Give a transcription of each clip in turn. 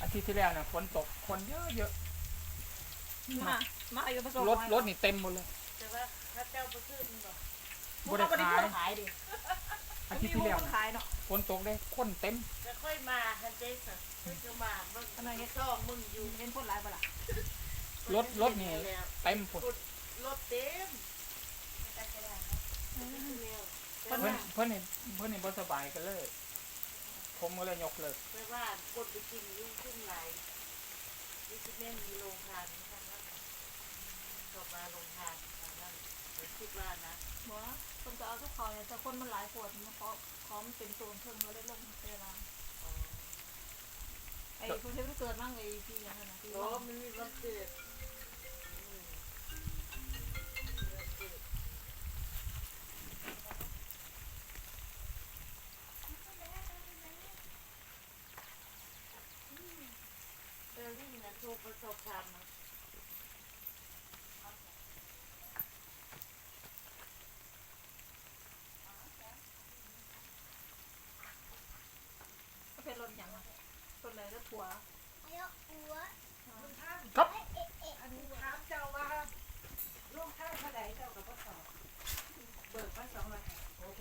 อาทิตย์ที่แล้วนะฝนตกคนเยอะเยอะมา มาอยู่ะสมรถรถนี่เต็มหมดเลยแต่ว่าถ้าเจ้าไปซื้อมันบอกบริขายขายดิอาทิตย์ที่แล้วขายเนาะฝนตกได้คนเต็มจะค่อยมาฮันเจสค่อยจะมาเมื่อไหร่ก็มึงอยู่เห็นคนร้ายปล่ะรถรถนี่เต็มหมดรถเต็ม เพิ่นเพิ่นนี่เพิ่นนี่บ่สบายกันเลย ผมก็เลยยกเลิกไปว่านกดไปกินยุ่งขึ้นไหลายนี่คือแม่มีโรงทานทางนั้นก็มาโรงทานทางนั้นเหมือนคิดว่านะบ่คนจะเอาทุกเขาเนี่ยแต่คนมันหลายปวดมันขอขอมันเป็นโซนเพิ่มเขาเลยลงเวลาอ๋อไอ้คนที่มันเกิดมั่งไอ้ที่อย่างนั้นนะที่โอ้มันมีวันเกิดอืมมีวันเกิด เออนี่นะโทรไปสอบถามนะ ก็เป็นรถอย่างนั้นรถอะไรรถทัวร์ ครับ อันนี้ถามเจ้าว่าลูกข้าวเท่าไหร่เจ้ากับพ่อสอบเบิกมาสองร้อยโอเค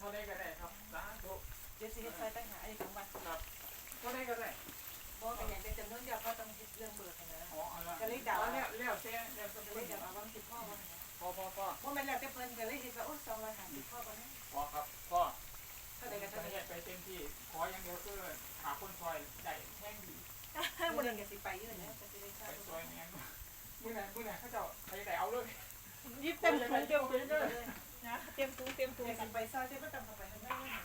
พอได้ก็ได้ครับสาธุเดี๋ยวสิเฮ็ดไฟตั้งหาไอ้ของวันพอได้ก็ได้บอกกันอย่างเป็นจำนวนเดียวก็ต้องคิดเรื่องเบิกกันนะอ๋อเอาละแล้วแล้วแต่แล้วแต่ก็เพิ่เลยนเดี๋ยวเอาวันสิบพ่อวันนะพอพอพอเพราะมันแล้วแต่เพิ่นก็เลยเห็นว่าโอ้สองร้อยห้าสิบพ่อวันนั้นพอครับพ่อเท่าไหร่ก็จะเท่าไหร่เฮ็ดไปเต็มที่ขออย่างเดียวคือหาคนซอยได้แห้งดีมันนึงก็สิไปยืนนะก็สิได้ทราไปบซอยแห้งมื้อไหนมื้อไหนเขาเจ้าใครได้เอาเลยยิบเต็มถุงเต็มถุงเลย นะเต็มถุงเต็มถุงเดี๋ยวสิไปซอยเจ้าก็ต้องเข้าไปข้างในนะ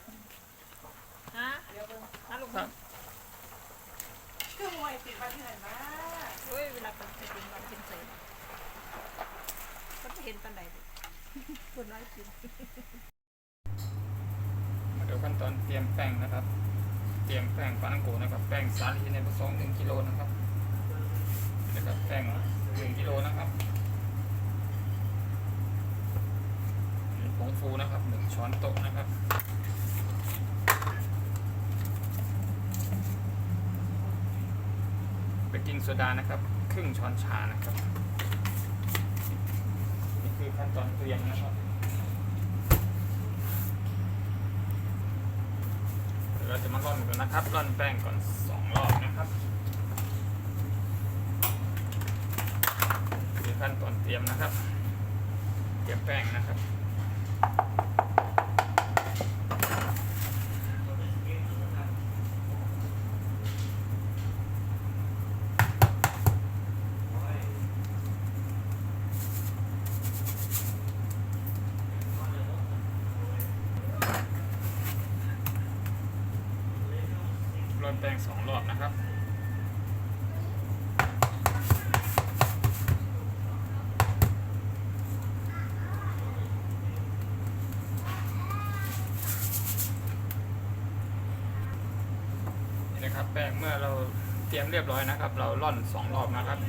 ฮะเดี๋ยวเบิ่งนะลุงคือมวยติดมาที่ไหนมาเฮ้ยเวลาเป็นไปกินวันกินเสร็จก็ไม่เห็นปันไหนดิคนน้อยกินมาดูขั้นตอนเตรียมแป้งนะครับ เตรียมแป้งปานังโกนะครับ แป้งสาลีในผสม1กิโลนะครับนะครับแป้ง1กิโลนะครับผง ฟูนะครับ1ช้อนโต๊ะนะครับเบกกิ้งโซดานะครับ ครึ่งช้อนชานะครับ นี่คือขั้นตอนเตรียมนะครับเดี๋ยวเราจะมาร่อนกันนะครับร่อนแป้งก่อนสองรอบนะครับคือขั้นตอนเตรียมนะครับ เตรียมแป้งนะครับ ร่อนแป้งสองรอบนะครับนี่นะครับแป้งเมื่อเราเตรียมเรียบร้อยนะครับ เราร่อนสองรอบนะครับ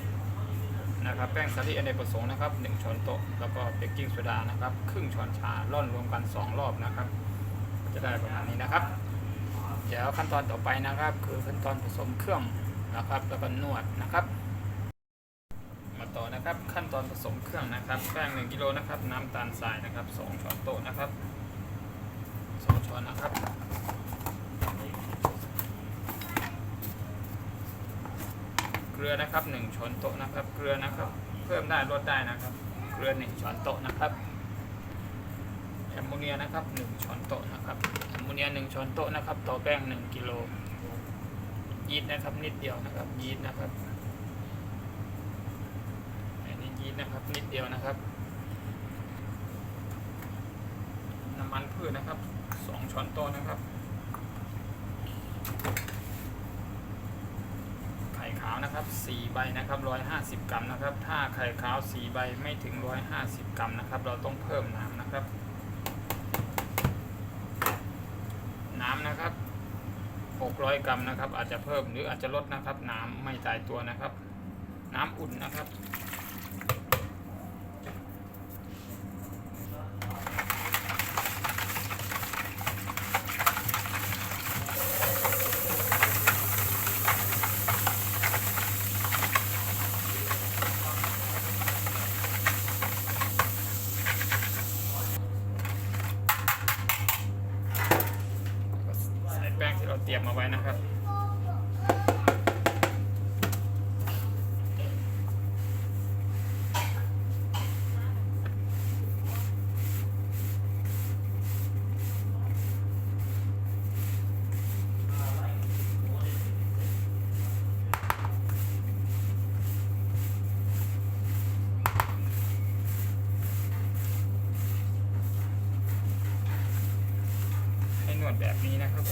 นะครับแป้งสาลีอเนกประสงค์นะครับหนึ่งช้อนโต๊ะแล้วก็เบกกิ้งโซดานะครับครึ่งช้อนชาร่อนรวมกันสองรอบนะครับ จะได้ประมาณนี้นะครับ เดี๋ยวขั้นตอนต่อไปนะครับ คือขั้นตอนผสมเครื่องนะครับแล้วก็นวดนะครับ มาต่อนะครับขั้นตอนผสมเครื่องนะครับแป้ง1กิโลนะครับ น้ำตาลทรายนะครับ2ช้อนโต๊ะนะครับ2ช้อนนะครับเกลือนะครับ1ช้อนโต๊ะนะครับ เกลือนะครับ เพิ่มได้ลดได้นะครับ เกลือ1ช้อนโต๊ะนะครับ แอมโมเนียนะครับ 1 ช้อนโต๊ะนะครับแอมโมเนีย 1 ช้อนโต๊ะนะครับ ต่อแป้ง 1 กิโลยีสต์นะครับ นิดเดียวนะครับยีสต์นะครับอันนี้ยีสต์นะครับ นิดเดียวนะครับ น้ำมันพืชนะครับ 2 ช้อนโต๊ะนะครับไข่ขาวนะครับ 4 ใบนะครับ 150 กรัมนะครับ ถ้าไข่ขาว 4 ใบไม่ถึง 150 กรัมนะครับ เราต้องเพิ่มน้ำนะครับ น้ำนะครับ ร้อยกรัมนะครับ อาจจะเพิ่มหรืออาจจะลดนะครับ น้ำไม่ตายตัวนะครับ น้ำอุ่นนะครับ เราเตรียมมาไว้นะครับ ให้นวด แบบนี้นะครับ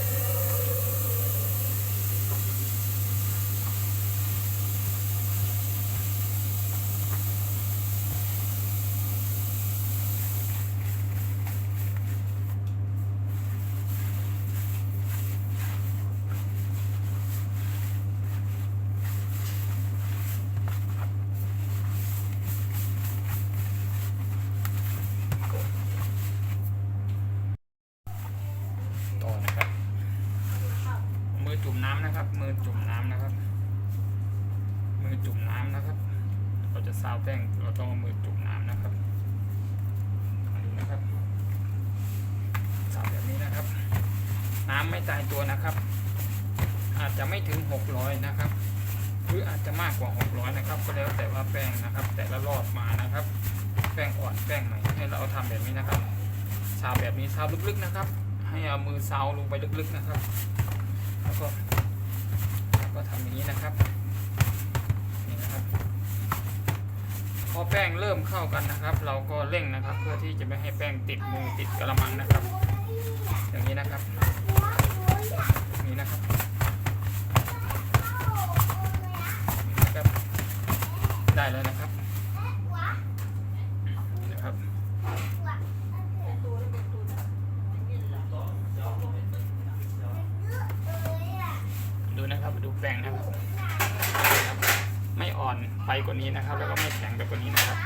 ต่อนะครับ มือจุ่มน้ำนะครับ มือจุ่มน้ำนะครับ มือจุ่มน้ำนะครับ เราจะ ซาวแป้งเราต้องเอามือจุ่มน้ำนะครับดูนะครับซาวแบบนี้นะครับ น้ำไม่ตายตัวนะครับ อาจจะไม่ถึง 600 นะครับ หรืออาจจะมากกว่า 600 นะครับ ก็แล้วแต่ว่าแป้งนะครับ แต่ละรอบมานะครับ แป้งอ่อนแป้งใหม่ให้เราทำแบบนี้นะครับซาวแบบนี้ซาวลึกๆนะครับ ให้เอามือซาวลงไปลึกๆนะครับ แล้วก็แล้วก็ทำอย่างนี้นะครับ นี่นะครับ พอแป้งเริ่มเข้ากันนะครับ เราก็เร่งนะครับ เพื่อที่จะไม่ให้แป้งติดมือติดกระมังนะครับ อย่างนี้นะครับ นี่นะครับนี่นะครับ ได้แล้วนะครับนี่นะครับ ดูนะครับดูแป้งนะครับนะครับ ไม่อ่อนไปกว่านี้นะครับ แล้วก็ไม่แข็งไปกว่านี้นะครับ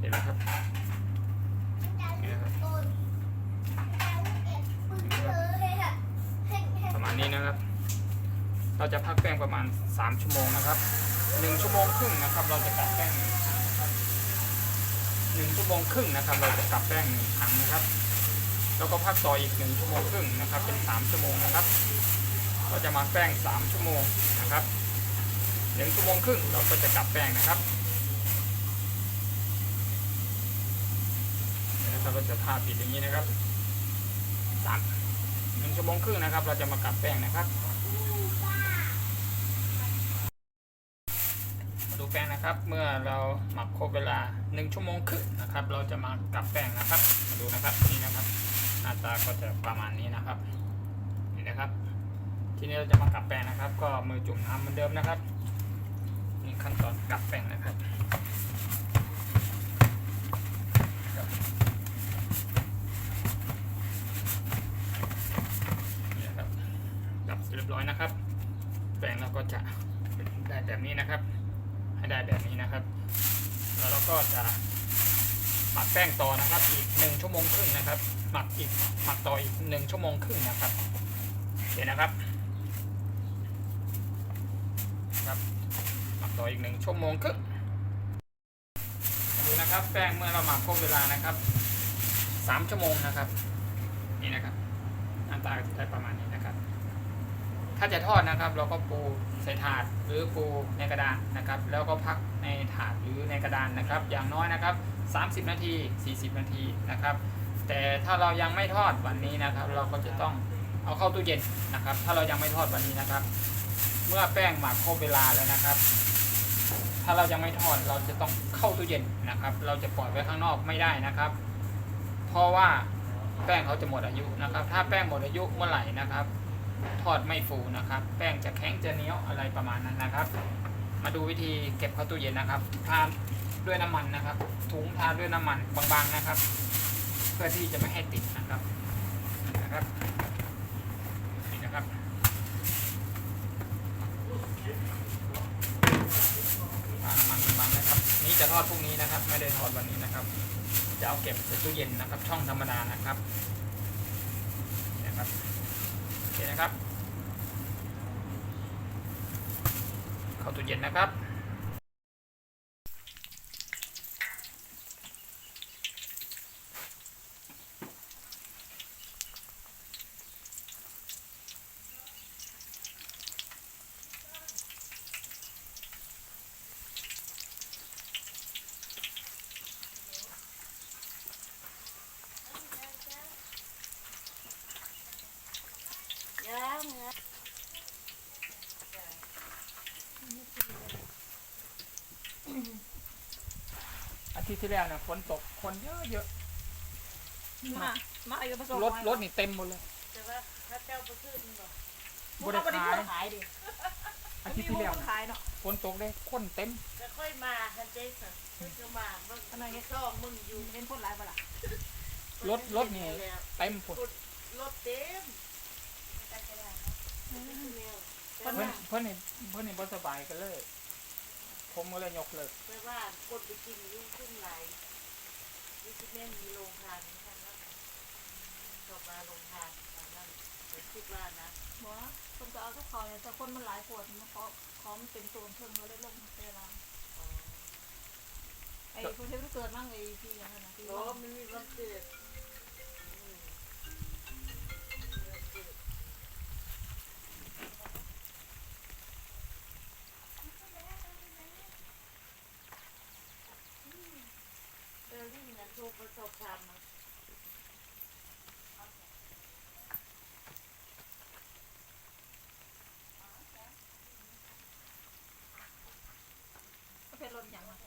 เห็ นไหมครับนี่นะครับประมาณนี้นะครับ เราจะพักแป้งประมาณ 3 ชั่วโมงนะครับ 1 ชั่วโมงครึ่งนะครับ เราจะกลับแป้งหนึ่งชั่วโมงครึ่งนะครับ เราจะกลับแป้งหนึ่งครั้งนะครับแล้วก็พักต่ออีก1ชั่วโมงครึ่งนะครับ เป็น3ชั่วโมงนะครับเราจะมาแป้ง3ชั่วโมงนะครับ1ชั่วโมงครึ่งเราก็จะกลับแป้งนะครับ นี่นะครับเราจะทาปิดอย่างนี้นะครับสามหนึ่งชั่วโมงครึ่งนะครับ เราจะมากลับแป้งนะครับ มาดูแป้งนะครับ เมื่อเราหมักครบเวลา1ชั่วโมงครึ่งนะครับ เราจะมากลับแป้งนะครับ มาดูนะครับนี่นะครับ หน้าตาก็จะประมาณนี้นะครับนี่นะครับ ทีนี้เราจะมากลับแป้งนะครับ ก็มือจุ่มน้ำเหมือนเดิมนะครับนี่ขั้นตอนกลับแป้งนะครับนี่นะครับกลับเสร็จเรียบร้อยนะครับ แป้งเราก็จะได้แบบ นี้นะครับ ให้ได้แบบนี้นะครับ แล้วเราก็จะหมักแป้งต่อนะครับอีกหนึ่งชั่วโมงครึ่งนะครับ หมักอีกหมักต่ออีกหนึ่งชั่วโมงครึ่งนะครับโอเคนะครับครับหมักต่ออีกหนึ่งชั่วโมงครึ่งดูนะครับแป้งเมื่อเราหมักครบเวลานะครับสามชั่วโมงนะครับ นี่นะครับหน้าตาจะได้ประมาณนี้ ถ้าจะทอดนะครับ เราก็ปูใส่ถาดหรือปูในกระดานนะครับ แล้วก็พักในถาดหรือในกระดานนะครับ อย่างน้อยนะครับ 30 นาที 40 นาทีนะครับ แต่ถ้าเรายังไม่ทอดวันนี้นะครับ เราก็จะต้องเอาเข้าตู้เย็นนะครับ ถ้าเรายังไม่ทอดวันนี้นะครับ เมื่อแป้งหมักครบเวลาแล้วนะครับ ถ้าเรายังไม่ทอดเราจะต้องเข้าตู้เย็นนะครับ เราจะปล่อยไว้ข้างนอกไม่ได้นะครับ เพราะว่าแป้งเขาจะหมดอายุนะครับ ถ้าแป้งหมดอายุเมื่อไหร่นะครับ ทอดไม่ฟูนะครับ แป้งจะแข็งจะเหนียวอะไรประมาณนั้นนะครับ มาดูวิธีเก็บเข้าตู้เย็นนะครับทาด้วยน้ำมันนะครับ ถุงทาด้วยน้ำมันบางๆนะครับ เพื่อที่จะไม่ให้ติดนะครับนะครับนี่นะครับทาน้ำมันบางๆนะครับ นี่จะทอดพรุ่งนี้นะครับ ไม่ได้ทอดวันนี้นะครับ จะเอาเก็บใส่ตู้เย็นนะครับ ช่องธรรมดานะครับนะครับ นะครับ เข้าตู้เย็นนะครับ เหนืออาทิตย์ที่แล้วเนี่ยฝนตกคนเยอะเยอะมา มาอยู่ผสมรถรถนี่เต็มหมดเลยแต่ว่าถ้าเจ้าไปขึ้นบอกบริเขาไม่ได้ขายพูดขายดิอาทิตย์ที่แล้วมีนะขายเนาะฝนตกได้คนเต็มจะค่อยมาฮันเจสันค่อยจะมาเบิ่งอันนี้ซ่อมมึงอยู่เห็นคนหลายบ่ล่ะรถรถนี่เต็มฝนรถเต็ม เพิ่นเพิ่นนี่เพิ่นนี่บ่สบายกันเลย ผมก็เลยยกเลิกไปว่านคนไปกินยุ่งขึ้นหลายยูซิเมนมีโรงทานเหมือนกันแล้วกลับมาโรงทานตอนนั้นเดี๋ยวคิดว่านะบ่คนก็เอาก็ขอเนี่ยแต่คนมันหลายปวดมันขอขอมันเป็นตัวเพิ่งเขาเลยลงเวลาอ๋อไอ้คนที่เกิดมั่งไอ้ที่อย่างนั้นนะที่โอ้มันมีวันเกิดอืมมีวันเกิด เออรี่นั้นโทรไปสอบถามมา ก็เป็นรถอย่างนั้น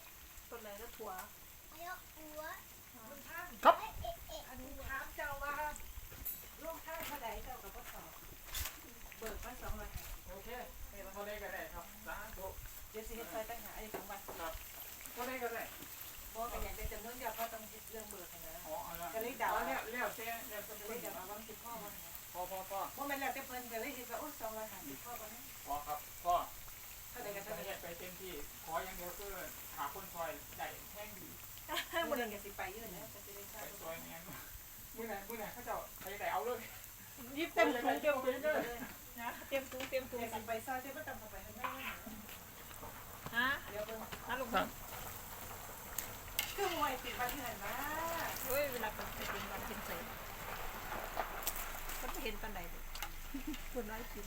รถอะไรรถทัวร์คุณท่านครับอันนี้ถามเจ้าว่าลูกท่านเท่าไหร่เจ้ากับพ่อสอบเบิกมาสองร้อยโอเคพอได้ก็ได้ครับสาธุเดี๋ยวสิเฮ็ดซอยตั้งหาไอ้ของวัดครับพอได้ก็ได้บ่กันอย่างได้จำนวนเดียวก็ต้องเฮ็ดเรื่องเบิกกันนะอ๋อเอาละก็เลยเดาอแล้วแล้วแต่แล้วแต่ก็เลเพิ่ยนเดี๋ยวเอาว่ามันสิพ่อวันพอพอพอบ่แม่นแล้วแต่เพิ่นก็เลยเฮ็ดว่าโอ้250พ่อบ่นะ พอครับพ่อ เท่าใดก็ จะ เท่า ให้ นั้น ไปเต็มที่ขออย่างเดียวคือหาคนซอยได้แท่งดี มื้อนึงก็สิไปยู่นะก็สิได้ทราไปบซอยแม่นมือไหนมือไหนเขาเจ้าใครได้เอาเลยยิบเต็มถุงเต็มถุงเลยนะเต็มถุงเต็มถุงสิไปซอยแต่บ่ต้องไปข้างในนะฮะเดี๋ยวเบิ่งนะลุงครับคือหวยติดบ้านเถื่อนนะเฮ้ยเวลาไปกินวันกินเสร็จก็ไม่เห็นปันใดเลยคนร้ายกิน